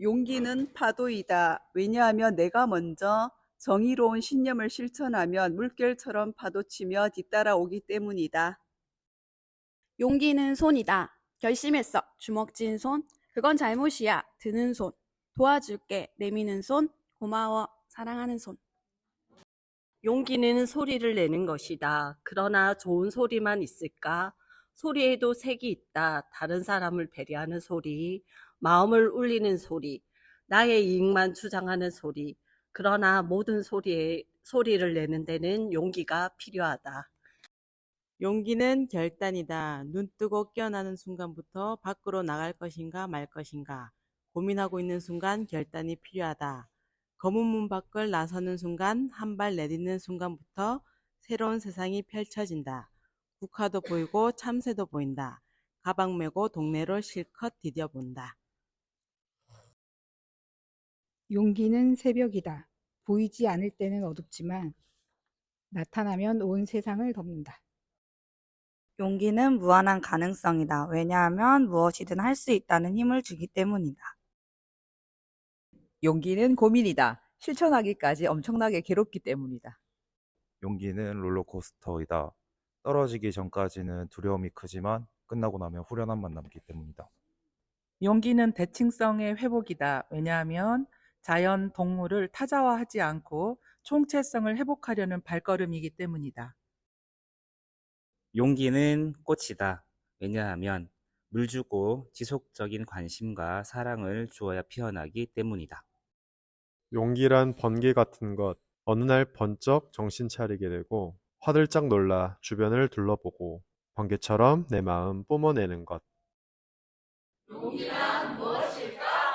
용기는 파도이다. 왜냐하면 내가 먼저 정의로운 신념을 실천하면 물결처럼 파도치며 뒤따라오기 때문이다. 용기는 손이다. 결심했어. 주먹 쥔 손. 그건 잘못이야. 드는 손. 도와줄게. 내미는 손. 고마워. 사랑하는 손. 용기는 소리를 내는 것이다. 그러나 좋은 소리만 있을까? 소리에도 색이 있다. 다른 사람을 배려하는 소리, 마음을 울리는 소리, 나의 이익만 주장하는 소리. 그러나 모든 소리에, 소리를 내는 데는 용기가 필요하다. 용기는 결단이다. 눈 뜨고 깨어나는 순간부터 밖으로 나갈 것인가 말 것인가 고민하고 있는 순간 결단이 필요하다. 검은 문 밖을 나서는 순간 한 발 내딛는 순간부터 새로운 세상이 펼쳐진다. 국화도 보이고 참새도 보인다. 가방 메고 동네를 실컷 디뎌본다. 용기는 새벽이다. 보이지 않을 때는 어둡지만 나타나면 온 세상을 덮는다. 용기는 무한한 가능성이다. 왜냐하면 무엇이든 할 수 있다는 힘을 주기 때문이다. 용기는 고민이다. 실천하기까지 엄청나게 괴롭기 때문이다. 용기는 롤러코스터이다. 떨어지기 전까지는 두려움이 크지만 끝나고 나면 후련함만 남기 때문이다. 용기는 대칭성의 회복이다. 왜냐하면 자연 동물을 타자화하지 않고 총체성을 회복하려는 발걸음이기 때문이다. 용기는 꽃이다. 왜냐하면 물 주고 지속적인 관심과 사랑을 주어야 피어나기 때문이다. 용기란 번개 같은 것. 어느 날 번쩍 정신 차리게 되고 화들짝 놀라 주변을 둘러보고 번개처럼 내 마음 뿜어내는 것. 용기란 무엇일까?